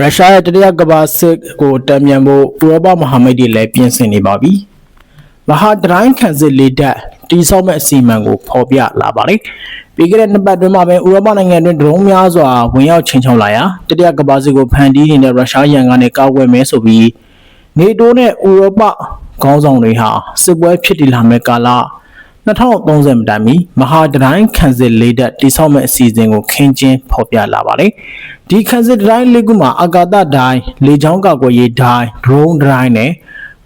ရုရှားရဲ့တတိယကမ္ဘာစစ်ကိုတံမြန်ဖို့ဥရောပမဟာမိတ်တွေလည်းပြင်ဆင်နေပါပြီ။မဟာဒရိုင်းခံစစ်လေးတပ်တိစောက်မဲ့အစီအမံကိုဖော်ပြလာပါတယ်။ပြီးခဲ့တဲ့နှစ်ပတ်တွင်းမှာပဲဥရောပနိုင်ငံတွင်ဒရုန်းများစွာဝင်ရောက်ချိန်ချောက်လာရာတတိယကမ္ဘာစစ်ကိုဖန်တီးနေတဲ့ရုရှားရန်ကနေကာကွယ်မဲဆိုပြီးနေတိုးနဲ့ဥရောပခေါင်းဆောင်တွေဟာစစ်ပွဲဖြစ်တည်လာမဲ့ကာလ 2030မတိုင်မီမဟာဒရိုင်းခံစစ်လေးတပ်တိစောက်မဲ့အစီအစဉ်ကိုခင်းကျင်းဖော်ပြလာပါတယ်။ဒီခံစစ်ဒရိုင်းလေးခုမှာအာကာသဒိုင်းလေကြောင်းကာကွယ်ရေးဒိုင်းဒရုန်းဒရိုင်းနဲ့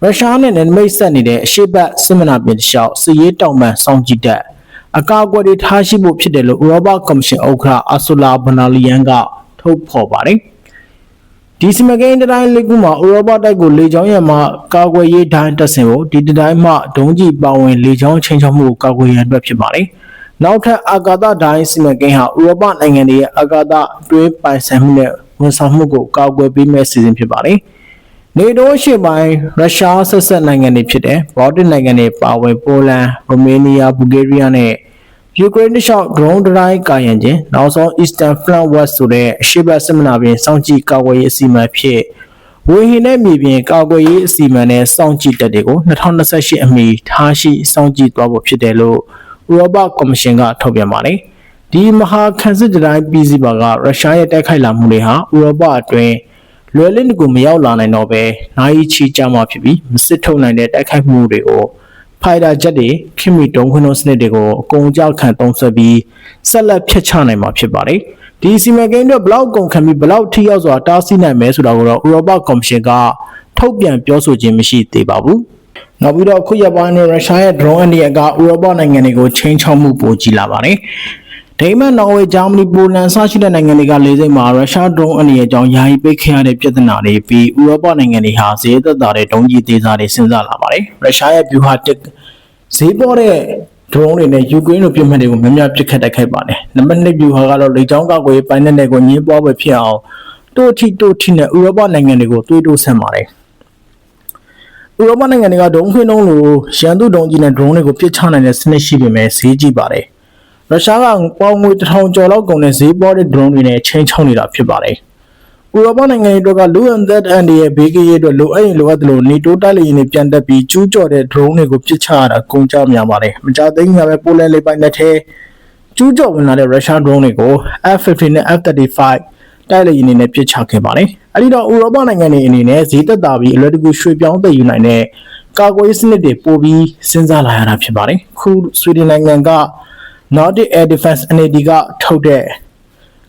ရုရှားနဲ့နယ်နိမိတ်ဆက်နေတဲ့အရှေ့ဘက်စစ်မနာပြင်တစ်လျှောက်စစ်ရေးတောင်ပန်စောင့်ကြည့်တပ်အကာအကွယ်တွေထားရှိဖို့ဖြစ်တယ်လို့ဥရောပကော်မရှင်ဥက္ကဋ္ဌအာဆူလာဘနာလီယန်ကထုတ်ဖော်ပါတယ်။ ဒီစီမံကိန်းတိုင်းလေးခုမှာဥရောပတိုက်ကိုလေကြောင်းရံမှာကာကွယ်ရေးဒိုင်းတက်ဆင်ဖို့ဒီတိုင်းမှဒုံးကြီးပါဝင်လေကြောင်းချင်းချောက်မှုကိုကာကွယ်ရန်အတွက်ဖြစ်ပါတယ်။နောက်ထပ်အာကာသဒိုင်းစီမံကိန်းဟာဥရောပနိုင်ငံတွေရဲ့အာကာသတွဲပိုင်ဆိုင်မှုနဲ့ဝန်ဆောင်မှုကိုကာကွယ်ပေးမယ့်အစီအစဉ်ဖြစ်ပါတယ်။နေတိုးရှိပိုင်းရုရှားဆက်ဆက်နိုင်ငံတွေဖြစ်တဲ့ဘော်တစ်နိုင်ငံတွေပါဝင်ပိုလန်ရိုမေးနီးယားဘူဂေးရီးယားနဲ့ ယူကရိန်းတခြား drone ဒရိုင်းကာယံချင်းနောက်ဆုံး Eastern Front West ဆိုတဲ့အရှေ့ဘက်စစ်မနာပြင်စောင့်ကြည့်ကာကွယ်ရေးအစီအမံဖြစ်ဝေဟင်နဲ့မြေပြင်ကာကွယ်ရေးအစီအမံနဲ့စောင့်ကြည့်တပ်တွေကို2028အမီထားရှိစောင့်ကြည့်သွားဖို့ဖြစ်တယ်လို့ဥရောပကော်မရှင်ကထုတ်ပြန်ပါတယ်ဒီမဟာခန်းစစ်ဒရိုင်းပြည်စီပါကရုရှားရဲ့တိုက်ခိုက်လာမှုတွေဟာဥရောပအတွင်းလွယ်လင်းတကူမရောက်လာနိုင်တော့ပဲနိုင်ချီကြမှာဖြစ်ပြီးမစစ်ထုတ်နိုင်တဲ့တိုက်ခိုက်မှုတွေကို ဖိုင်တာဂျက်တွေခင်မီတုံးခွန်းလုံးစနစ်တွေကိုအကုန်ကြောက်ခံတုံးဆွဲပြီးဆက်လက်ဖျက်ချနိုင်မှာဖြစ်ပါတယ်။ဒီစီမံကိန်းတွေဘလောက်ကုန်ခံပြီးဘလောက်ထိရောက်စွာတားဆီးနိုင်မယ်ဆိုတာကိုတော့ဥရောပကော်မရှင်ကထုတ်ပြန်ပြောဆိုခြင်းမရှိသေးပါဘူး။နောက်ပြီးတော့ခုရက်ပိုင်းနဲ့ရုရှားရဲ့ drone အနေအကဥရောပနိုင်ငံတွေကိုချိန်ချောက်မှုပိုကြီးလာပါတယ်။ ဒိမန်နော်ဝေဂျာမနီပိုလန်စရှိတဲ့နိုင်ငံတွေကလေးစိတ်မှာရုရှားဒရုန်းအနေအကြောင်းယာယီပိတ်ခဲ့ရတဲ့ပြဿနာတွေပြီးဥရောပနိုင်ငံတွေဟာဈေးသက်သာတဲ့ဒုံးကြီးသေးစားတွေစဉ်းစားလာပါတယ်။ရုရှားရဲ့ဗျူဟာတစ်ဈေးပေါ်တဲ့ဒရုန်းတွေနဲ့ယူကရိန်းလိုပြည်မှတ်တွေကိုများများပစ်ခတ်တိုက်ခိုက်ပါတယ်။နံပါတ်2ဗျူဟာကတော့လေကြောင်းကာကွယ်ရေးပိုင်းနဲ့ကိုညှင်းပွားပဲဖြစ်အောင်တိုးထီတိုးထီနဲ့ဥရောပနိုင်ငံတွေကိုတွေးတိုးဆန်ပါတယ်။ဥရောပနိုင်ငံတွေကဒုံးခွင်းတုံးလိုရန်သူဒုံးကြီးနဲ့ဒရုန်းတွေကိုပစ်ချနိုင်တဲ့စနစ်ရှိပေမဲ့ဈေးကြီးပါတယ်။ ရုရှားကပေါင်ငွေ1000ကျော်လောက်ကုန်တဲ့ဈေးပေါ်တဲ့ drone တွေနဲ့ချိန်ချောက်နေတာဖြစ်ပါတယ်။ဥရောပနိုင်ငံတွေကတော့လူအန်သက်အန်ဒီရဲ့ဘေးကရေးအတွက်လိုအပ်ရင်လိုအပ်တယ်လို့နေတိုးတိုက်လေယာဉ်တွေပြန်တက်ပြီးကျူးကျော်တဲ့ drone တွေကိုပစ်ချရတာကုန်ကြများပါတယ်။မကြသိမ်းညာပဲပိုလန်လေးပိုင်းနဲ့ထဲကျူးကျော်ဝင်လာတဲ့ရုရှား drone တွေကို F-15 နဲ့ F-35 တိုက်လေယာဉ်တွေနဲ့ပစ်ချခဲ့ပါတယ်။အဲဒီတော့ဥရောပနိုင်ငံတွေအနေနဲ့ဈေးသက်သာပြီးအလွယ်တကူရွှေ့ပြောင်းသိမ်းယူနိုင်တဲ့ကာကွယ်ရေးစနစ်တွေပိုပြီးစဉ်းစားလာရတာဖြစ်ပါတယ်။ခုဆွီဒင်နိုင်ငံက Nordic Air Defense NAD ကထုတ်တဲ့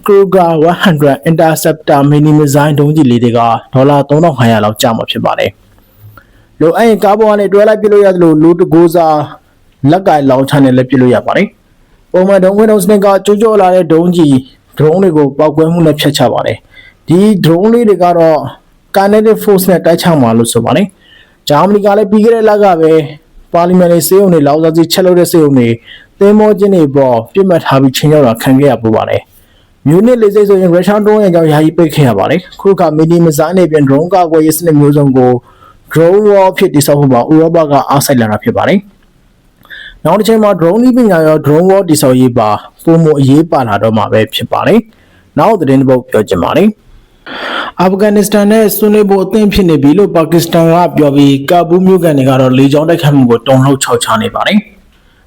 Kruger 100 Interceptor mini missile ဒုံးကျည်လေးတွေကဒေါ်လာ3500လောက်ကျမှာဖြစ်ပါတယ်။လိုအပ်ရင်ကားပေါ်ကနေတွဲလိုက်ပြလို့ရတယ်လို့လူတကိုးစားလက်ကင်လောင်ချနဲ့လည်းပြလို့ရပါတယ်။ပုံမှန်ဒုံးခွင်းဒုံးစနစ်ကကျိုးကျိုးလာတဲ့ဒုံးကျည် drone တွေကိုပောက်ကွဲမှုနဲ့ဖျက်ချပါတယ်။ဒီ drone လေးတွေကတော့ kinetic force နဲ့တိုက်ချမှာလို့ဆိုပါတယ်။ဂျာမနီကလည်းပြီးခဲ့တဲ့လကပဲပါလီမန်ရေးစေးုံတွေလောက်စားစီချက်လို့တဲ့စေးုံတွေ သင်းမောချင်းတွေပေါ်ပြစ်မှတ်ထားပြီးချင်းရောက်တာခံခဲ့ရပူပါတယ်။မြူနစ်လေးစိတ်ဆိုရင်ရုရှားဒရုန်းရဲ့ကြောင့်ယာယီပိတ်ခဲ့ရပါတယ်။ခုကမီနီမစ်ဇိုင်းတွေပြင်ဒရုန်းကာကွယ်ရေးစနစ်မျိုးစုံကို drone war ဖြစ်တည်ဆောက်ဖို့ပါဥရောပကအားစိုက်လာတာဖြစ်ပါတယ်။နောက်တစ်ချိန်မှာ drone နည်းပညာရော drone war တည်ဆောက်ရေးပါပုံမအရေးပါလာတော့မှာပဲဖြစ်ပါတယ်။နောက်သတင်းတစ်ပုဒ်ပြောချင်ပါတယ်။အာဖဂန်နစ္စတန်နဲ့ဆွေးနွေးဖို့အသင့်ဖြစ်နေပြီလို့ပါကစ္စတန်ကပြောပြီးကာဘူးမြို့ကန်တွေကတော့လေကြောင်းတိုက်ခိုက်မှုကိုတုံ့လှုပ်ခြောက်ခြားနေပါတယ်။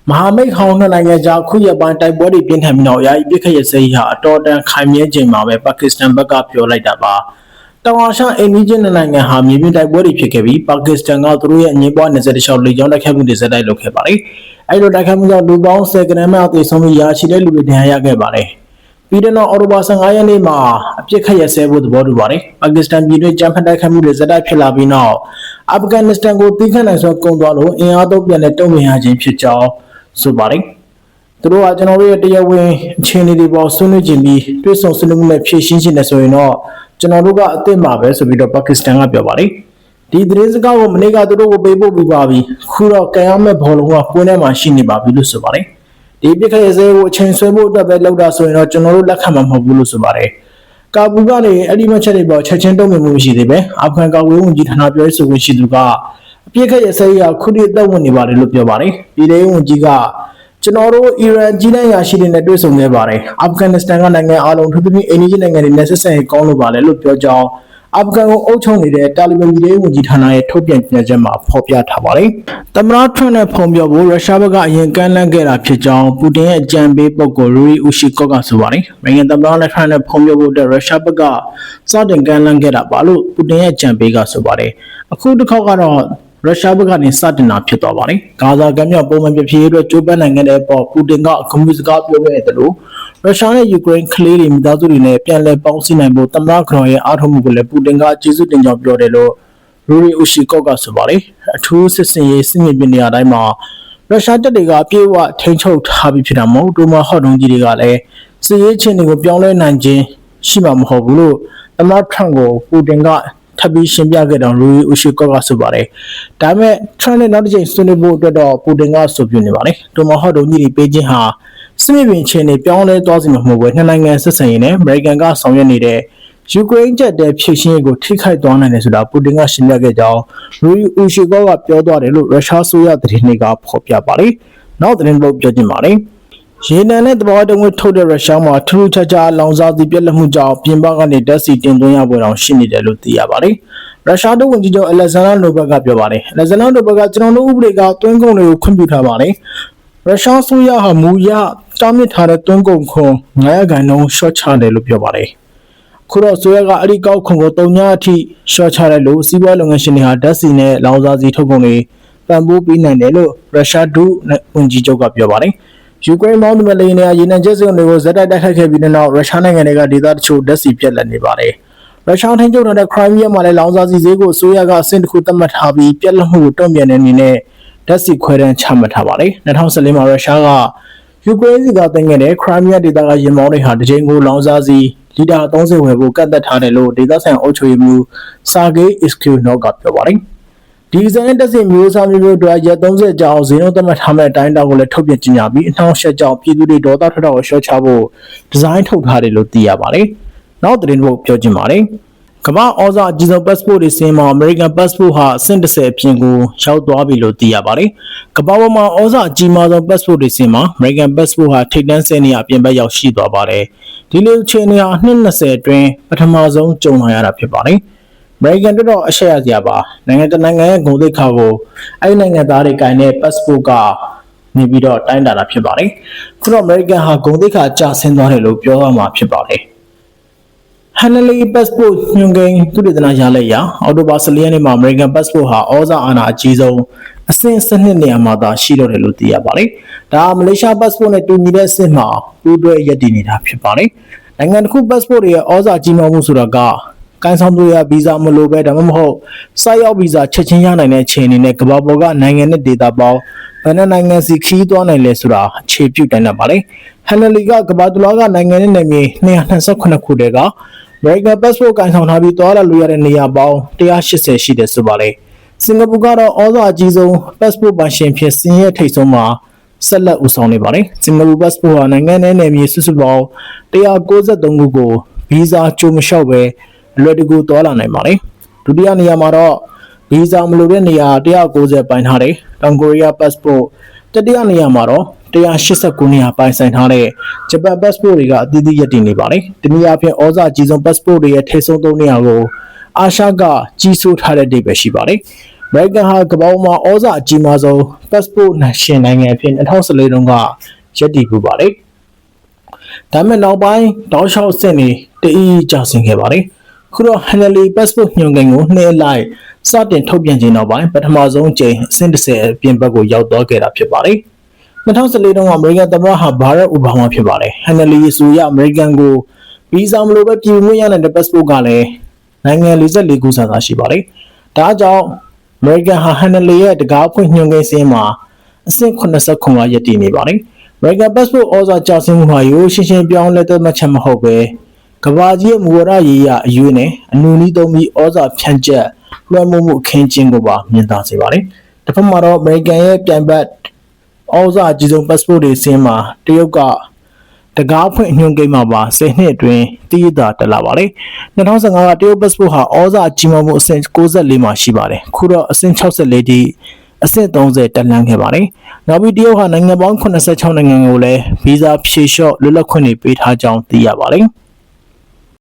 မဟာမိတ်ဟောင်းနှစ်နိုင်ငံကြားခုရက်ပိုင်းတိုက်ပွဲတွေပြင်းထန်ပြီးနောက်ယာယီပြစ်ခတ်ရစဲဟာအတော်တန်ခိုင်မြဲချိန်မှာပဲပါကစ္စတန်ဘက်ကပြောလိုက်တာပါ။တောင်အာရှအိန္ဒိယနှစ်နိုင်ငံဟာမြေပြင်တိုက်ပွဲတွေဖြစ်ခဲ့ပြီးပါကစ္စတန်ကသူတို့ရဲ့အငြင်းပွားနေစတဲ့ရှောက်လေကြောင်းတိုက်ခိုက်မှုတွေဇက်တိုက်လုပ်ခဲ့ပါတယ်။အဲဒီလိုတိုက်ခိုက်မှုကြောင့်လူပေါင်း10ကနန်းမှအသေးဆုံးပြီးရာရှိတဲ့လူတွေဒဏ်ရာရခဲ့ပါတယ်။ပြီးတဲ့နောက်အော်တိုဘာ15ရက်နေ့မှာအပြစ်ခတ်ရစဲဖို့သဘောတူပါတယ်။ပါကစ္စတန်ပြည်တွင်းကြမ်းဖက်တိုက်ခိုက်မှုတွေဇက်တိုက်ဖြစ်လာပြီးနောက်အာဖဂန်နစ္စတန်ကိုတီးခတ်နိုင်စွာကုန်သွားလို့အင်အားသုံးပြန်တဲ့တုံ့ပြန်ရခြင်းဖြစ်ကြောင်း ဆိုပါတယ်။သူတို့ကကျွန်တော်တို့ရဲ့တရားဝင်အခြေအနေတွေပေါ်ဆွေးနွေးခြင်းပြီးတွစ်ဆုံဆွေးနွေးမှုနဲ့ဖြည့်ရှင်းခြင်းနဲ့ဆိုရင်တော့ကျွန်တော်တို့ကအသင့်ပါပဲဆိုပြီးတော့ပါကစ္စတန်ကပြောပါတယ်။ဒီသတင်းစကားကိုမနေ့ကသူတို့ကိုပေးပို့ပြီးပါပြီ။ခုတော့ကံရမဲ့ဘောလုံးကကွင်းထဲမှာရှိနေပါပြီလို့ဆိုပါတယ်။ဒီပြစ်ခတ်ရစဲကိုအချိန်ဆွဲဖို့အတွက်ပဲလောက်တာဆိုရင်တော့ကျွန်တော်တို့လက်ခံမှာမဟုတ်ဘူးလို့ဆိုပါတယ်။ကာပူကနေအဲ့ဒီမှချက်တွေပေါ်ချက်ချင်းတုံ့ပြန်မှုမရှိသေးပဲအာဖဂန်ကာကွယ်ရေးဝန်ကြီးဌာနပြောရေးဆိုခွင့်ရှိသူက အပြစ်ခတ်ရစဲရခုထိအသက်ဝင်နေပါတယ်လို့ပြောပါတယ်။ပြည်ထောင်ဝန်ကြီးကကျွန်တော်တို့အီရန်ကြီးတဲ့ရာရှိတွေနဲ့တွေ့ဆုံခဲ့ပါတယ်အာဖဂန်နစ္စတန်ကနိုင်ငံအားလုံးထူးထူးဖြင့်အိန္ဒိယနိုင်ငံတွေနဲ့ဆက်ဆံရေးကောင်းလို့ပါလေလို့ပြောကြောင်းအာဖဂန်ကိုအုပ်ချုပ်နေတဲ့တာလီဘန်ပြည်ထောင်ဝန်ကြီးဌာနရဲ့ထုတ်ပြန်ကြေညာချက်မှာဖော်ပြထားပါတယ်။သမ္မတထရန့်နဲ့ဖုံပြောဖို့ရုရှားဘက်ကအရင်ကမ်းလှမ်းခဲ့တာဖြစ်ကြောင်းပူတင်ရဲ့အကြံပေးပုဂ္ဂိုလ်ရူရီအူရှီကော့ကဆိုပါတယ်။နိုင်ငံသမ္မတနဲ့ထရန့်နဲ့ဖုံပြောဖို့အတွက်ရုရှားဘက်ကစတင်ကမ်းလှမ်းခဲ့တာပါလို့ပူတင်ရဲ့အကြံပေးကဆိုပါတယ်။အခုတစ်ခေါက်ကတော့ ရုရှားဘက်ကနေစတင်တာဖြစ်သွားပါတယ်။ဂါဇာကမ်းမြောင်ပုံမှန်ပြဖြစ်ရေးအတွက်ကြိုးပမ်းနိုင်ခဲ့တဲ့ပေါ်ပူတင်ကကွန်မြူစကားပြောခဲ့တယ်လို့ရုရှားနဲ့ယူကရိန်းကလေးတွေမိသားစုတွေနဲ့ပြန်လည်ပေါင်းစည်းနိုင်ဖို့သမ္မတခရိုင်ရဲ့အားထုတ်မှုကိုလည်းပူတင်ကကျေးဇူးတင်ကြောင်းပြောတယ်လို့ရူရီအူရှီကော့ကဆိုပါတယ်။အထူးစစ်စင်ရေးစစ်မြေပြင်နေရာတိုင်းမှာရုရှားတပ်တွေကအပြည့်အဝထိန်းချုပ်ထားပြီးဖြစ်တာမဟုတ်ဒိုမာဟော့တုံးကြီးတွေကလည်းစစ်ရေးချင်းတွေကိုပြောင်းလဲနိုင်ခြင်းရှိမှာမဟုတ်ဘူးလို့သမ္မတထရန့်ကိုပူတင်ကထ ပ်ပြီးရှင်းပြခဲ့တော့ရူရီအူရှီကော့ကဆိုပါတယ်။ဒါပေမဲ့ထရန့်နဲ့နောက်တစ်ချိန်ဆွေးနွေးဖို့အတွက်တော့ပူတင်ကဆိုပြနေပါတယ်။ဒိုမာဟော့တုံးကြီးတွေပေးခြင်းဟာစစ်မြေပြင်ချင်းတွေပြောင်းလဲသွားစီမှာမဟုတ်ဘဲနှစ်နိုင်ငံဆက်ဆံရေးနဲ့အမေရိကန်ကဆောင်ရွက်နေတဲ့ယူကရိန်းချက်တဲ့ဖြစ်ရှင်းရေးကိုထိခိုက်သွားနိုင်တယ်ဆိုတာပူတင်ကရှင်းပြခဲ့ကြောင်းရူရီအူရှီကောကပြောသွားတယ်လို့ရုရှားဆိုရသတင်းတွေကဖော်ပြပါတယ်။နောက်သတင်းလို့ပြောချင်ပါတယ်။ ရေနံနဲ့တဘာဝတငွေထုတ်တဲ့ရုရှားမှာထူးထူးခြားခြားလောင်စာဆီပြက်လက်မှုကြောင့်ပြင်ပကနေဓာတ်ဆီတင်သွင်းရပွဲတောင်ရှိနေတယ်လို့သိရပါတယ်။ရုရှားတို့ဝန်ကြီးချုပ်အလက်ဇန်ဒါနိုဘက်ကပြောပါတယ်။အလက်ဇန်ဒါနိုဘက်ကကျွန်တော်တို့ဥပဒေကတွင်းကုန်တွေကိုခွင့်ပြုထားပါတယ်။ရုရှားဆိုရဟာမူရတားမြစ်ထားတဲ့တွင်းကုန်ခွန်900ခန်းလုံးရှော့ချတယ်လို့ပြောပါတယ်။ခုတော့ဆိုရကအဲ့ဒီကောက်ခွန်ကိုတုံညာအထိရှော့ချတယ်လို့စီးပွားလုပ်ငန်းရှင်တွေဟာဓာတ်ဆီနဲ့လောင်စာဆီထုတ်ကုန်တွေပံ့ပိုးပေးနိုင်တယ်လို့ရုရှားဒုဝန်ကြီးချုပ်ကပြောပါတယ်။ ယူကရိန်းမောင်းသူမဲ့လေယာဉ်တွေကရေနံကျက်စုံတွေကိုဇက်တိုက်တိုက်ခိုက်ခဲ့ပြီးတဲ့နောက်ရုရှားနိုင်ငံတွေကဒေသတချို့ဓာတ်ဆီပြတ်လတ်နေပါတယ်။ရုရှားထိန်းချုပ်ထားတဲ့ခရိုင်းမီးယားမှာလည်းလောင်စာဆီဈေးကိုအစိုးရကအဆင့်တစ်ခုသတ်မှတ်ထားပြီးပြတ်လတ်မှုကိုတုံ့ပြန်တဲ့အနေနဲ့ဓာတ်ဆီခွဲတန်းချမှတ်ထားပါတယ်။2014မှာရုရှားကယူကရိန်းစီကတင်ခဲ့တဲ့ခရိုင်းမီးယားဒေသကရင်မောင်းတွေဟာတစ်ချိန်ကိုလောင်စာဆီလီတာ30ဝယ်ဖို့ကန့်သက်ထားတယ်လို့ဒေသဆိုင်အုပ်ချုပ်ရေးမှူးဆာဂေးအစ်ကူနော့ကပြောပါတယ်။ ဒီဇိုင်းတက်စီမျိုးစားမျိုးမျိုးအတွက်ရက်30ကြောင်ဈေးနှုန်းသတ်မှတ်ထားမဲ့အတိုင်းအတာကိုလည်းထုတ်ပြန်ကြေညာပြီးအနှောင့်အယှက်ကြောင့်ပြည်သူတွေဒေါသထွက်တာကိုရှော့ချဖို့ဒီဇိုင်းထုတ်ထားတယ်လို့သိရပါတယ်။နောက်သတင်းတစ်ပုဒ်ပြောချင်ပါတယ်။ကမ္ဘာဩဇာအကြီးဆုံး passport တွေစင်းမှာ American passport ဟာအဆင့်30အပြင်ကိုရောက်သွားပြီလို့သိရပါတယ်။ကမ္ဘာပေါ်မှာဩဇာအကြီးမားဆုံး passport တွေစင်းမှာ American passport ဟာထိပ်တန်းဆယ်နေရာအပြင်ဘက်ရောက်ရှိသွားပါတယ်။ဒီလိုအခြေအနေဟာနှစ်20အတွင်းပထမဆုံးကြုံလာရတာဖြစ်ပါတယ်။ American တော်တော်အရှက်ရစရာပါ။နိုင်ငံတကာနိုင်ငံရဲ့ဂုဏ်သိက္ခာကိုအဲ့ဒီနိုင်ငံသားတွေကင်တဲ့ passport ကနေပြီးတော့တိုင်းတာတာဖြစ်ပါတယ်။ခုတော့ American ဟာဂုဏ်သိက္ခာကျဆင်းသွားတယ်လို့ပြောရမှာဖြစ်ပါတယ်။ Hanley passport ညွန်ကိန်းသူတေသနရလိုက်ရာအော်တိုဘာ14ရက်နေ့မှာ American passport ဟာဩဇာအာဏာအကြီးဆုံးအဆင့်12နေရာမှာသာရှိတော့တယ်လို့သိရပါတယ်။ဒါမလေးရှား passport နဲ့တူညီတဲ့အဆင့်မှာပူးတွဲရည်တည်နေတာဖြစ်ပါတယ်။နိုင်ငံတစ်ခု passport တွေရဲ့ဩဇာကြီးမားမှုဆိုတာက ကန်ဆောင်သူရဗီဇာမလိုပဲဒါမှမဟုတ်စိုက်ရောက်ဗီဇာချက်ချင်းရနိုင်တဲ့အခြေအနေနဲ့ကမ္ဘာပေါ်ကနိုင်ငံနဲ့ဒေတာပေါင်းဘယ်နှနိုင်ငံစီခီးသွားနိုင်လဲဆိုတာအခြေပြုတိုင်းတာပါလေ။ဟန်နလီကကမ္ဘာတလွှားကနိုင်ငံနဲ့နယ်မြေ228ခုတည်းက American passport ကန်ဆောင်ထားပြီးသွားလာလို့ရတဲ့နေရာပေါင်း180ရှိတယ်ဆိုပါလေ။စင်ကာပူကတော့ဩဇာအကြီးဆုံး passport ပိုင်ရှင်ဖြစ်စင်ရဲ့ထိပ်ဆုံးမှာဆက်လက်ဦးဆောင်နေပါတယ်။စင်ကာပူ passport ဟာနိုင်ငံနဲ့နယ်မြေစုစုပေါင်း193ခုကိုဗီဇာကြိုမလျှောက်ပဲ အလွယ်တကူသွားလာနိုင်ပါတယ်။ဒုတိယနေရာမှာတော့ဗီဇာမလိုတဲ့နေရာ190ပိုင်ထားတယ်။တောင်ကိုရီးယား passport တတိယနေရာမှာတော့189နေရာပိုင်ဆိုင်ထားတဲ့ဂျပန် passport တွေကအသီးသီးရည်တည်နေပါတယ်။ဒီနေရာဖြင့်ဩဇာကြီးဆုံး passport တွေရဲ့ထိပ်ဆုံးသုံးနေရာကိုအာရှကကြီးစိုးထားတဲ့ဒိတ်ပဲရှိပါတယ်။ American ဟာကမ္ဘာမှာဩဇာအကြီးမားဆုံး passport ရှင်နိုင်ငံအဖြစ်2014တုန်းကရည်တည်ပူပါတယ်။ဒါပေမဲ့နောက်ပိုင်းတောင်းလျှောက်စစ်နေတအီးကျဆင်းခဲ့ပါတယ်။ ခုတော့ Hanley passport ညွှန်ကိန်းကိုနှဲလိုက်စတင်ထုတ်ပြန်ခြင်းနောက်ပိုင်းပထမဆုံးကြိမ်အဆင့်30အပြင်ဘက်ကိုရောက်သွားခဲ့တာဖြစ်ပါတယ်။2014တုန်းကအမေရိကန်သမ္မတဟာဘာရက်အိုဘားမားဖြစ်ပါတယ်။ဟန်နလီဆိုရအမေရိကန်ကိုဗီဇာမလိုပဲပြည်ဝင်ရနိုင်တဲ့ passport ကလည်းနိုင်ငံ44ခုစာသာရှိပါတယ်။ဒါကြောင့်အမေရိကန်ဟာဟန်နလီရဲ့တကားဖွင့်ညွှန်ကိန်းစင်းမှာအဆင့်89ကရည်တည်နေပါတယ်။ American passport ဩဇာကျဆင်းမှုဟာရိုးရှင်းရှင်းပြောင်းလဲတဲ့မှတ်ချက်မဟုတ်ပဲ ကဘာကြီးရဲ့မူဝါဒရေးရအရွေးနဲ့အနူနီးသုံးပြီးဩဇာဖြန့်ကျက်လွှမ်းမိုးမှုအခင်းကျင်းကိုပါမြင်သာစေပါတယ်။တစ်ဖက်မှာတော့ American ရဲ့ပြိုင်ဘက်ဩဇာအကြီးဆုံး passport တွေစင်းမှာတရုတ်ကတကားဖွင့်ညွှန်ကိန်းမှာပါ10နှစ်အတွင်းတည်ရတာတက်လာပါတယ်2015ကတရုတ် passport ဟာဩဇာကြီးမားမှုအဆင့်64မှာရှိပါတယ်ခုတော့အဆင့်64တိအဆင့်30တက်လှမ်းခဲ့ပါတယ်နောက်ပြီးတရုတ်ဟာနိုင်ငံပေါင်း86နိုင်ငံကိုလည်းဗီဇာဖြေလျှော့လွတ်လပ်ခွင့်တွေပေးထားကြောင်းသိရပါတယ်။